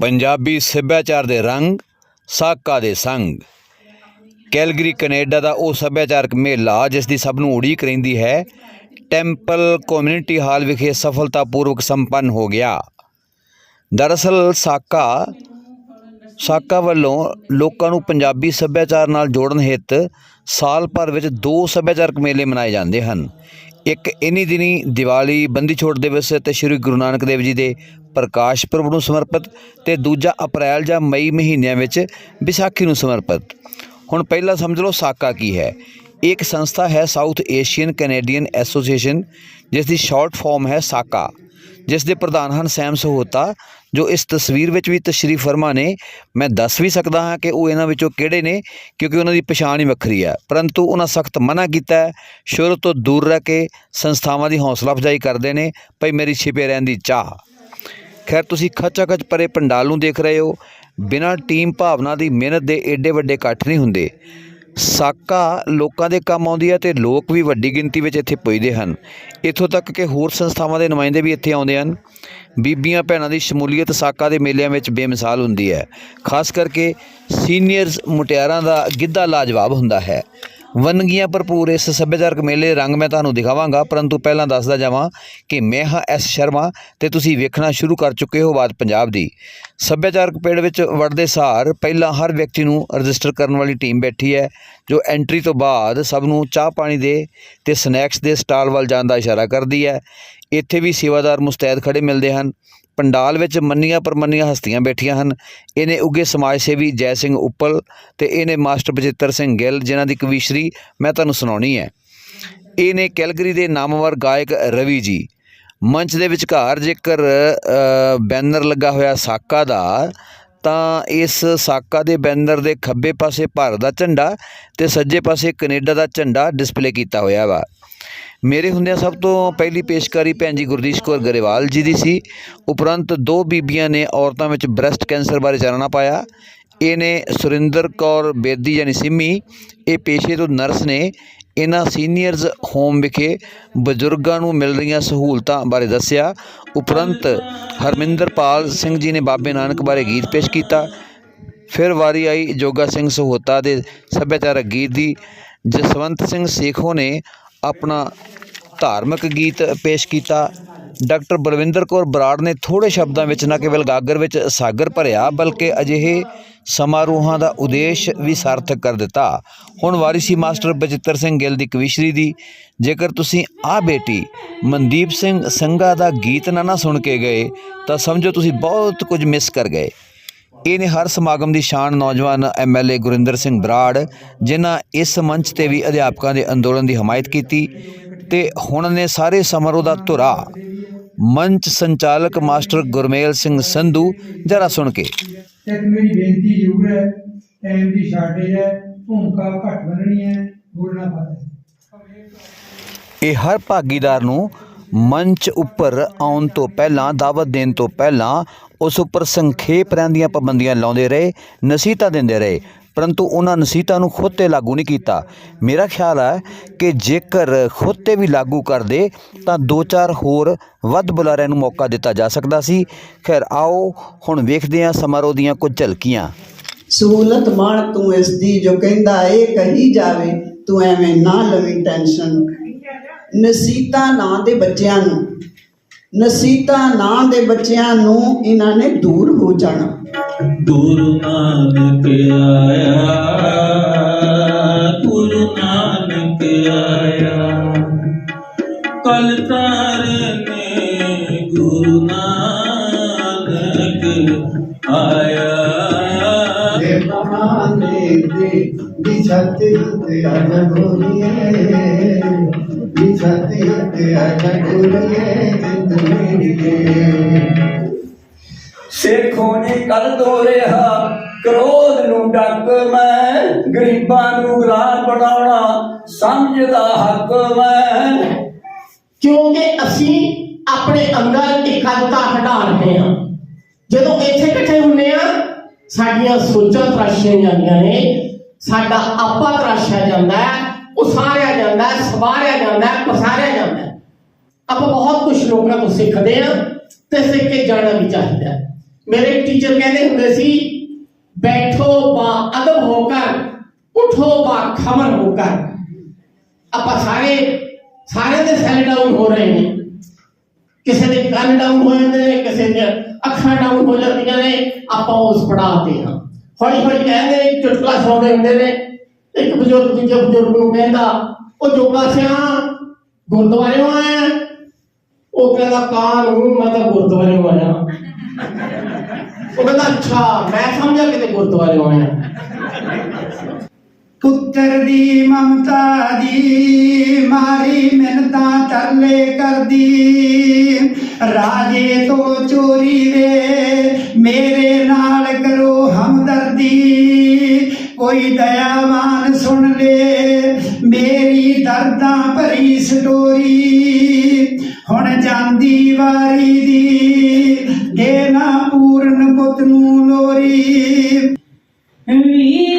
ਪੰਜਾਬੀ ਸੱਭਿਆਚਾਰ ਦੇ ਰੰਗ, ਸਾਕਾ ਦੇ ਸੰਗ। ਕੈਲਗਰੀ, ਕੈਨੇਡਾ ਦਾ ਉਹ ਸੱਭਿਆਚਾਰਕ ਮੇਲਾ ਜਿਸ ਦੀ ਸਭ ਨੂੰ ਉਡੀਕ ਰਹਿੰਦੀ ਹੈ, ਟੈਂਪਲ ਕਮਿਊਨਿਟੀ ਹਾਲ ਵਿਖੇ ਸਫਲਤਾਪੂਰਵਕ ਸੰਪੰਨ ਹੋ ਗਿਆ। ਦਰਅਸਲ ਸਾਕਾ ਸਾਕਾ ਵੱਲੋਂ ਲੋਕਾਂ ਨੂੰ ਪੰਜਾਬੀ ਸੱਭਿਆਚਾਰ ਨਾਲ ਜੋੜਨ ਹਿੱਤ ਸਾਲ ਭਰ ਵਿੱਚ ਦੋ ਸੱਭਿਆਚਾਰਕ ਮੇਲੇ ਮਨਾਏ ਜਾਂਦੇ ਹਨ। ਇੱਕ ਇਨੀ ਦਿਨੀ ਦੀਵਾਲੀ ਬੰਦੀ ਛੋੜ ਦਿਵਸ ਤੇ ਸ੍ਰੀ ਗੁਰੂ ਨਾਨਕ ਦੇਵ ਜੀ ਦੇ ਪ੍ਰਕਾਸ਼ ਪੁਰਬ ਨੂੰ ਸਮਰਪਿਤ ਤੇ ਦੂਜਾ ਅਪ੍ਰੈਲ ਜਾਂ ਮਈ ਮਹੀਨਿਆਂ ਵਿੱਚ ਵਿਸਾਖੀ ਨੂੰ ਸਮਰਪਿਤ। ਹੁਣ ਪਹਿਲਾਂ ਸਮਝ ਲਓ ਸਾਕਾ ਕੀ ਹੈ। ਇਹ ਇੱਕ ਸੰਸਥਾ ਹੈ ਸਾਊਥ ਏਸ਼ੀਅਨ ਕੈਨੇਡੀਅਨ ਐਸੋਸੀਏਸ਼ਨ ਜਿਸ ਦੀ ਸ਼ਾਰਟ ਫਾਰਮ ਹੈ ਸਾਕਾ। ਜਿਸ ਦੇ ਪ੍ਰਧਾਨ ਹਨ ਸੈਮ ਸਹੋਤਾ, ਜੋ ਇਸ ਤਸਵੀਰ ਵਿੱਚ ਵੀ ਤਸ਼ਰੀਫ ਫਰਮਾ ਨੇ। ਮੈਂ ਦੱਸ ਵੀ ਸਕਦਾ ਹਾਂ ਕਿ ਉਹ ਇਹਨਾਂ ਵਿੱਚੋਂ ਕਿਹੜੇ ਨੇ, ਕਿਉਂਕਿ ਉਹਨਾਂ ਦੀ ਪਛਾਣ ਹੀ ਵੱਖਰੀ ਹੈ ਪਰੰਤੂ ਉਹਨਾਂ ਸਖਤ ਮਨਾ ਕੀਤਾ ਹੈ, ਸ਼ੁਰੂ ਤੋਂ ਦੂਰ ਰਹਿ ਕੇ ਸੰਸਥਾਵਾਂ ਦੀ ਹੌਸਲਾ ਅਫਜ਼ਾਈ ਕਰਦੇ ਨੇ, ਭਈ ਮੇਰੀ ਛਿਪੇ ਰਹਿਣ ਦੀ ਚਾਹ। ਖੈਰ, ਤੁਸੀਂ ਖੱਚਾ ਖੱਚ ਪਰੇ ਪੰਡਾਲ ਨੂੰ ਦੇਖ ਰਹੇ ਹੋ। ਬਿਨਾਂ ਟੀਮ ਭਾਵਨਾ ਦੀ ਮਿਹਨਤ ਦੇ ਏਡੇ ਵੱਡੇ ਇਕੱਠ ਨਹੀਂ ਹੁੰਦੇ। ਸਾਕਾ ਲੋਕਾਂ ਦੇ ਕੰਮ ਆਉਂਦੀ ਹੈ ਤੇ ਲੋਕ ਵੀ ਵੱਡੀ ਗਿਣਤੀ ਵਿੱਚ ਇੱਥੇ ਪੁੱਜਦੇ ਹਨ। ਇੱਥੋਂ ਤੱਕ ਕਿ ਹੋਰ ਸੰਸਥਾਵਾਂ ਦੇ ਨੁਮਾਇੰਦੇ ਵੀ ਇੱਥੇ ਆਉਂਦੇ ਹਨ। ਬੀਬੀਆਂ ਭੈਣਾਂ ਦੀ ਸ਼ਮੂਲੀਅਤ ਸਾਕਾ ਦੇ ਮੇਲਿਆਂ ਵਿੱਚ ਬੇਮਿਸਾਲ ਹੁੰਦੀ ਹੈ। ਖਾਸ ਕਰਕੇ ਸੀਨੀਅਰਸ ਮੁਟਿਆਰਾਂ ਦਾ ਗਿੱਧਾ ਲਾਜਵਾਬ ਹੁੰਦਾ ਹੈ। ਵੰਨਗੀਆਂ ਭਰਪੂਰ ਇਸ ਸੱਭਿਆਚਾਰਕ ਮੇਲੇ ਦੇ ਰੰਗ ਮੈਂ ਤੁਹਾਨੂੰ ਦਿਖਾਵਾਂਗਾ, ਪਰੰਤੂ ਪਹਿਲਾਂ ਦੱਸਦਾ ਜਾਵਾਂ ਕਿ ਮੈਂ ਹਾਂ ਐਸ ਸ਼ਰਮਾ ਤੇ ਤੁਸੀਂ ਵੇਖਣਾ ਸ਼ੁਰੂ ਕਰ ਚੁੱਕੇ ਹੋ ਬਾਤ ਪੰਜਾਬ ਦੀ। ਸੱਭਿਆਚਾਰਕ ਪੇੜ ਵਿੱਚ ਵੜਦੇ ਸਾਰ ਪਹਿਲਾਂ ਹਰ ਵਿਅਕਤੀ ਨੂੰ ਰਜਿਸਟਰ ਕਰਨ ਵਾਲੀ ਟੀਮ ਬੈਠੀ ਹੈ, ਜੋ ਐਂਟਰੀ ਤੋਂ ਬਾਅਦ ਸਭ ਨੂੰ ਚਾਹ ਪਾਣੀ ਦੇ ਤੇ ਸਨੈਕਸ ਦੇ ਸਟਾਲ ਵੱਲ ਜਾਣ ਦਾ ਇਸ਼ਾਰਾ ਕਰਦੀ ਹੈ। ਇੱਥੇ ਵੀ ਸੇਵਾਦਾਰ ਮੁਸਤੈਦ ਖੜੇ ਮਿਲਦੇ ਹਨ। ਪੰਡਾਲ ਵਿੱਚ ਮੰਨੀਆਂ ਪਰਮੰਨੀਆਂ ਹਸਤੀਆਂ ਬੈਠੀਆਂ ਹਨ। ਇਹਨੇ ਉੱਗੇ ਸਮਾਜ ਸੇਵੀ ਜੈ ਸਿੰਘ ਉੱਪਲ ਤੇ ਇਹਨੇ ਮਾਸਟਰ ਬਜਿੱਤਰ ਸਿੰਘ ਗਿੱਲ, ਜਿਨ੍ਹਾਂ ਦੀ ਕਵੀਸ਼ਰੀ ਮੈਂ ਤੁਹਾਨੂੰ ਸੁਣਾਉਣੀ ਹੈ। ਇਹਨੇ ਕੈਲਗਰੀ ਦੇ ਨਾਮਵਰ ਗਾਇਕ ਰਵੀ ਜੀ। ਮੰਚ ਦੇ ਵਿਚਕਾਰ ਜੇਕਰ ਬੈਨਰ ਲੱਗਾ ਹੋਇਆ ਸਾਕਾ ਦਾ, ਤਾਂ ਇਸ ਸਾਕਾ ਦੇ ਬੈਨਰ ਦੇ ਖੱਬੇ ਪਾਸੇ ਭਾਰਤ ਦਾ ਝੰਡਾ ਤੇ ਸੱਜੇ ਪਾਸੇ ਕੈਨੇਡਾ ਦਾ ਝੰਡਾ ਡਿਸਪਲੇ ਕੀਤਾ ਹੋਇਆ ਵਾ। ਮੇਰੇ ਹੁੰਦਿਆਂ ਸਭ ਤੋਂ ਪਹਿਲੀ ਪੇਸ਼ਕਾਰੀ ਭੈਣ ਜੀ ਗੁਰਦੀਸ਼ ਕੌਰ ਗਰੇਵਾਲ ਜੀ ਦੀ ਸੀ। ਉਪਰੰਤ ਦੋ ਬੀਬੀਆਂ ਨੇ ਔਰਤਾਂ ਵਿੱਚ ਬ੍ਰੈਸਟ ਕੈਂਸਰ ਬਾਰੇ ਚਾਨਣਾ ਪਾਇਆ। ਇਹਨੇ ਸੁਰਿੰਦਰ ਕੌਰ ਬੇਦੀ ਯਾਨੀ ਸਿੰਮੀ, ਇਹ ਪੇਸ਼ੇ ਤੋਂ ਨਰਸ ਨੇ। ਇਹਨਾਂ ਸੀਨੀਅਰਜ਼ ਹੋਮ ਵਿਖੇ ਬਜ਼ੁਰਗਾਂ ਨੂੰ ਮਿਲ ਰਹੀਆਂ ਸਹੂਲਤਾਂ ਬਾਰੇ ਦੱਸਿਆ। ਉਪਰੰਤ ਹਰਮਿੰਦਰਪਾਲ ਸਿੰਘ ਜੀ ਨੇ ਬਾਬੇ ਨਾਨਕ ਬਾਰੇ ਗੀਤ ਪੇਸ਼ ਕੀਤਾ। ਫਿਰ ਵਾਰੀ ਆਈ ਜੋਗਾ ਸਿੰਘ ਸਹੋਤਾ ਦੇ ਸੱਭਿਆਚਾਰਕ ਗੀਤ ਦੀ। ਜਸਵੰਤ ਸਿੰਘ ਸੇਖੋ ਨੇ ਆਪਣਾ ਧਾਰਮਿਕ ਗੀਤ ਪੇਸ਼ ਕੀਤਾ। ਡਾਕਟਰ ਬਲਵਿੰਦਰ ਕੌਰ ਬਰਾੜ ਨੇ ਥੋੜੇ ਸ਼ਬਦਾਂ ਵਿੱਚ ਨਾ ਕੇਵਲ ਗਾਗਰ ਵਿੱਚ ਸਾਗਰ ਭਰਿਆ, ਬਲਕਿ ਅਜਿਹੇ ਸਮਾਰੋਹਾਂ ਦਾ ਉਦੇਸ਼ ਵੀ ਸਾਰਥਕ ਕਰ ਦਿੱਤਾ। ਹੁਣ ਵਾਰੀ ਸੀ ਮਾਸਟਰ ਬਚਿੱਤਰ ਸਿੰਘ ਗਿੱਲ ਦੀ ਕਵੀਸ਼ਰੀ ਦੀ। ਜੇਕਰ ਤੁਸੀਂ ਆ ਬੇਟੀ ਮਨਦੀਪ ਸਿੰਘ ਸੰਘਾ ਦਾ ਗੀਤ ਨਾ ਨਾ ਸੁਣ ਕੇ ਗਏ, ਤਾਂ ਸਮਝੋ ਤੁਸੀਂ ਬਹੁਤ ਕੁਝ ਮਿਸ ਕਰ ਗਏ। ਇਹਨੇ ਹਰ ਸਮਾਗਮ ਦੀ ਸ਼ਾਨ ਨੌਜਵਾਨ ਐਮਐਲਏ ਗੁਰਿੰਦਰ ਸਿੰਘ ਬਰਾੜ ਜਿਨ੍ਹਾਂ ਇਸ ਮੰਚ ਤੇ ਵੀ ਅਧਿਆਪਕਾਂ ਦੇ ਅੰਦੋਲਨ ਦੀ ਹਮਾਇਤ ਕੀਤੀ ਤੇ ਹੁਣ ਨੇ ਸਾਰੇ ਸਮਾਰੋਹ ਦਾ ਧੁਰਾ। ਮੰਚ ਸੰਚਾਲਕ ਮਾਸਟਰ ਗੁਰਮੇਲ ਸਿੰਘ ਸੰਧੂ ਜਰਾ ਸੁਣ ਕੇ। ਇੱਕ ਮੇਰੀ ਬੇਨਤੀ ਜ਼ਰੂਰ ਹੈ ਟਾਈਮ ਦੀ ਸ਼ਾਰਟੇਜ ਹੈ ਭੂਮਿਕਾ ਘੱਟ ਬਣਨੀ ਹੈ ਬੋਲਣਾ ਵੱਧ ਹੈ। ਇਹ ਹਰ ਭਾਗੀਦਾਰ ਨੂੰ ਮੰਚ ਉੱਪਰ ਆਉਣ ਤੋਂ ਪਹਿਲਾਂ ਦਾਵਤ ਦੇਣ ਤੋਂ ਪਹਿਲਾਂ ਉਸ ਉੱਪਰ ਸੰਖੇਪ ਰਹਿੰਦੀਆਂ ਪਾਬੰਦੀਆਂ ਲਾਉਂਦੇ ਰਹੇ, ਨਸੀਹਤਾਂ ਦਿੰਦੇ ਰਹੇ। ਪਰੰਤੂ ਉਹਨਾਂ ਨਸੀਹਤਾਂ ਨੂੰ ਖੁਦ ਤੇ ਲਾਗੂ ਨਹੀਂ ਕੀਤਾ। ਮੇਰਾ ਖਿਆਲ ਹੈ ਕਿ ਜੇਕਰ ਖੁਦ ਤੇ ਵੀ ਲਾਗੂ ਕਰਦੇ, ਤਾਂ ਦੋ ਚਾਰ ਹੋਰ ਵੱਧ ਬੁਲਾਰਿਆਂ ਨੂੰ ਮੌਕਾ ਦਿੱਤਾ ਜਾ ਸਕਦਾ ਸੀ। ਖੈਰ, ਆਓ ਹੁਣ ਵੇਖਦੇ ਹਾਂ ਸਮਾਰੋਹ ਦੀਆਂ ਕੁਝ ਝਲਕੀਆਂ। ਸਹੂਲਤ ਮਾਣ ਤੂੰ ਇਸ ਦੀ ਜੋ ਕਹਿੰਦਾ ਇਹ ਕਹੀ ਜਾਵੇ, ਤੂੰ ਐਵੇਂ ਨਾ ਲਵੀਂ ਟੈਨਸ਼ਨ ਨਸੀਤਾ ਨਾਂ ਦੇ ਬੱਚਿਆਂ ਨੂੰ। ਨਸੀਤਾ ਨਾਂ ਦੇ ਬੱਚਿਆਂ ਨੂੰ ਇਹਨਾਂ ਨੇ ਦੂਰ ਹੋ ਜਾਣਾ। ਗੁਰੂ ਨਾਨਕ ਆਇਆ ਗੁਰੂ ਨਾਨਕ ਆਇਆ। ਕਲ ਤਾਰਨੇ ਗੁਰੂ ਨਾਨਕ ਆਇਆ। ਦੇ ਪਮਾਨੇ ਦੇ ਵਿਛਾਤੇ ਤੇ ਆਜਾ ਗੋਰੀਏ ਵਿਛਾਤੇ ਤੇ ਨੇ ਕਲ ਤੋਰਿਆ ਕ੍ਰੋਧ ਨੂੰ ਡੱਕ ਮੈਂ, ਗਰੀਬਾਂ ਨੂੰ ਗੁਲਾਮ ਬਣਾਉਣਾ ਸਮਝਦਾ ਹੱਕ ਮੈਂ। ਕਿਉਂਕਿ ਅਸੀਂ ਆਪਣੇ ਅੰਦਰ ਇਕੱਲਤਾ ਹਟਾ ਰਹੇ ਹਾਂ। ਜਦੋਂ ਇੱਥੇ ਇਕੱਠੇ ਹੁੰਦੇ ਆ ਸਾਡੀਆਂ ਸੋਚਾਂ ਤਰਾਸ਼ੀਆਂ ਜਾਂਦੀਆਂ ਨੇ, ਸਾਡਾ ਆਪਾ ਤਰਾਸ਼ਿਆ ਜਾਂਦਾ ਹੈ, ਉਸਾਰਿਆ ਜਾਂਦਾ ਹੈ, ਸਵਾਰਿਆ ਜਾਂਦਾ, ਪਸਾਰਿਆ ਜਾਂਦਾ। ਆਪਾਂ ਬਹੁਤ ਕੁਝ ਲੋਕਾਂ ਤੋਂ ਸਿੱਖਦੇ ਆ ਤੇ ਸਿੱਖ ਕੇ ਜਾਣਾ ਵੀ ਚਾਹੀਦਾ ਮੇਰੇ ਟੀਚਰ ਕਹਿੰਦੇ ਹੁੰਦੇ ਸੀ, ਬੈਠੋ ਬਾ ਅਦਬ ਹੋਕਰ ਉਠੋ ਬਾ ਖਬਰ ਹੋਕਰ ਆਪਾਂ ਸਾਰੇ, ਸਾਰਿਆਂ ਦੇ ਸੈਲ ਡਾਊਨ ਹੋ ਰਹੇ ਨੇ। ਕਿਸੇ ਦੇ ਕੰਨ ਡਾਊਨ ਹੋ ਜਾਂਦੇ ਨੇ, ਕਿਸੇ ਦੇ ਅੱਖਾਂ ਡਾਊਨ ਹੋ ਜਾਂਦੀਆਂ ਨੇ, ਆਪਾਂ ਉਸ ਪੜਾਅ ਤੇ ਹਾਂ। ਹੌਲੀ ਹੌਲੀ ਕਹਿੰਦੇ ਇੱਕ ਚੁਟਕਲਾ ਸੁਣਾਉਂਦੇ ਹੁੰਦੇ ਨੇ। ਇੱਕ ਬਜ਼ੁਰਗ ਦੂਜੇ ਬਜ਼ੁਰਗ ਨੂੰ ਕਹਿੰਦਾ ਉਹ ਜੋਗਾ ਸਿਆ ਗੁਰਦੁਆਰਿਓਂ ਆਇਆ ਉਹ ਕਹਿੰਦਾ ਕਾਂ ਮੈਂ ਤਾਂ ਗੁਰਦੁਆਰਿਓਂ ਆਇਆ। ਉਹ ਕਹਿੰਦਾ, ਅੱਛਾ, ਮੈਂ ਸਮਝਿਆ ਕਿਤੇ ਗੁਰਦੁਆਰਿਓਂ ਆਇਆ ਪੁੱਤਰ ਦੀ ਮਮਤਾ ਦੀ, ਮਾਰੀ ਮਿੰਨਤਾਂ ਤਰਲੇ ਕਰਦੀ। ਰਾਜੇ ਤੋਂ ਚੋਰੀ ਵੇ, ਮੇਰੇ ਨਾਲ ਕਰੋ ਹਮਦਰਦੀ। ਕੋਈ ਦਇਆਵਾਨ ਸੁਣ ਲੈ, ਮੇਰੀ ਦਰਦਾਂ ਭਰੀ ਸਟੋਰੀ। ਹੁਣ ਜਾਂਦੀ ਵਾਰੀ ਦੀ ਦੇਣਾ ਪੂਰਨ ਪੁੱਤ ਨੂੰ ਲੋਰੀ। ਵੀਰਾ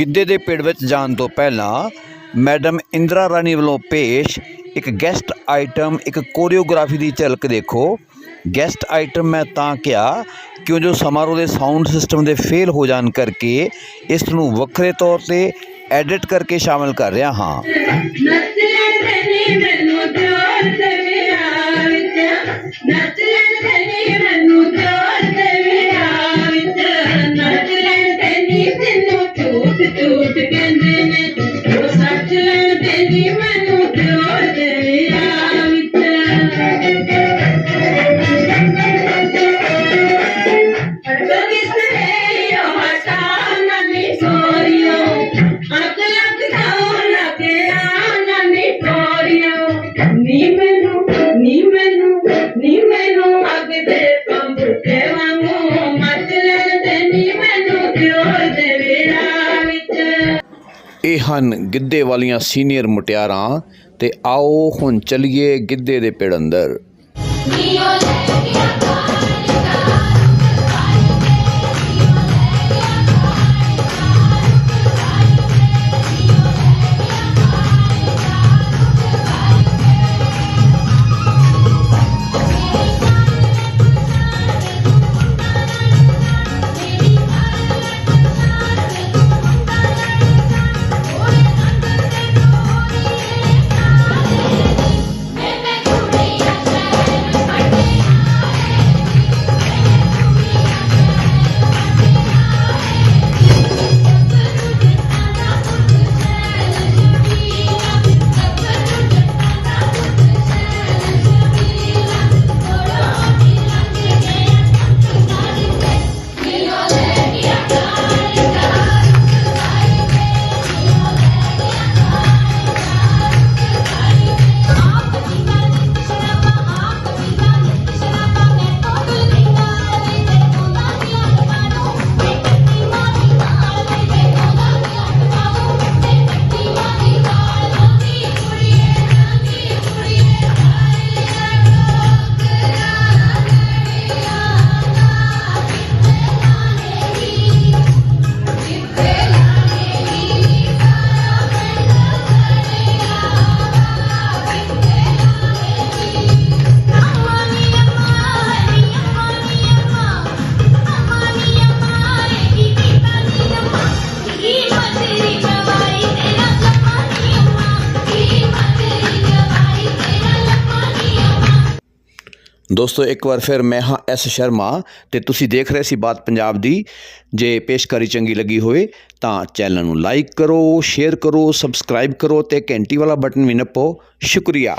ਗਿੱਧੇ ਦੇ ਪਿੜ ਵਿੱਚ ਜਾਣ ਤੋਂ ਪਹਿਲਾਂ ਮੈਡਮ ਇੰਦਰਾ ਰਾਣੀ ਵੱਲੋਂ ਪੇਸ਼ ਇੱਕ ਗੈਸਟ ਆਈਟਮ, ਇੱਕ ਕੋਰੀਓਗ੍ਰਾਫੀ ਦੀ ਝਲਕ ਦੇਖੋ। ਗੈਸਟ ਆਈਟਮ ਮੈਂ ਤਾਂ ਕਿਹਾ, ਕਿਉਂ ਜੋ ਸਮਾਰੋਹ ਦੇ ਸਾਊਂਡ ਸਿਸਟਮ ਦੇ ਫੇਲ ਹੋ ਜਾਣ ਕਰਕੇ ਇਸ ਨੂੰ ਵੱਖਰੇ ਤੌਰ ਤੇ ਐਡਿਟ ਕਰਕੇ ਸ਼ਾਮਲ ਕਰ ਰਿਹਾ ਹਾਂ। ਨੱਚ ਲੈਂਦੇ ਮੈਨੂੰ ਜੋਰ ਦੇ ਵਿਆਹ ਵਿੱਚ ਨੱਚ ਨੀ ਮੈਨੂੰ ਨੀ ਮੈਨੂੰ ਨੀ ਮੈਨੂੰ ਅੱਗ ਦੇ ਪੰਬੁਕੇ ਵਾਂਗੂ ਮੱਚ ਲੈਂਦੇ ਨੀ ਮੈਨੂੰ ਦਿਓਰ ਦੇ ਵਿਆਹ ਵਿੱਚ। ਇਹ ਹਨ ਗਿੱਧੇ ਵਾਲੀਆਂ ਸੀਨੀਅਰ ਮੁਟਿਆਰਾਂ ਤੇ ਆਓ ਹੁਣ ਚੱਲੀਏ ਗਿੱਧੇ ਦੇ ਪਿੜ ਅੰਦਰ। ਦੋਸਤੋ, ਇੱਕ ਵਾਰ ਫਿਰ ਮੈਂ ਹਾਂ ਐਸ ਸ਼ਰਮਾ ਤੇ ਤੁਸੀਂ ਦੇਖ ਰਹੇ ਸੀ ਬਾਤ ਪੰਜਾਬ ਦੀ। ਜੇ ਪੇਸ਼ਕਾਰੀ ਚੰਗੀ ਲੱਗੀ ਹੋਵੇ ਤਾਂ ਚੈਨਲ ਨੂੰ ਲਾਈਕ ਕਰੋ, ਸ਼ੇਅਰ ਕਰੋ, ਸਬਸਕ੍ਰਾਈਬ ਕਰੋ ਤੇ ਘੰਟੀ ਵਾਲਾ ਬਟਨ ਵੀ ਨੱਪੋ। ਸ਼ੁਕਰੀਆ।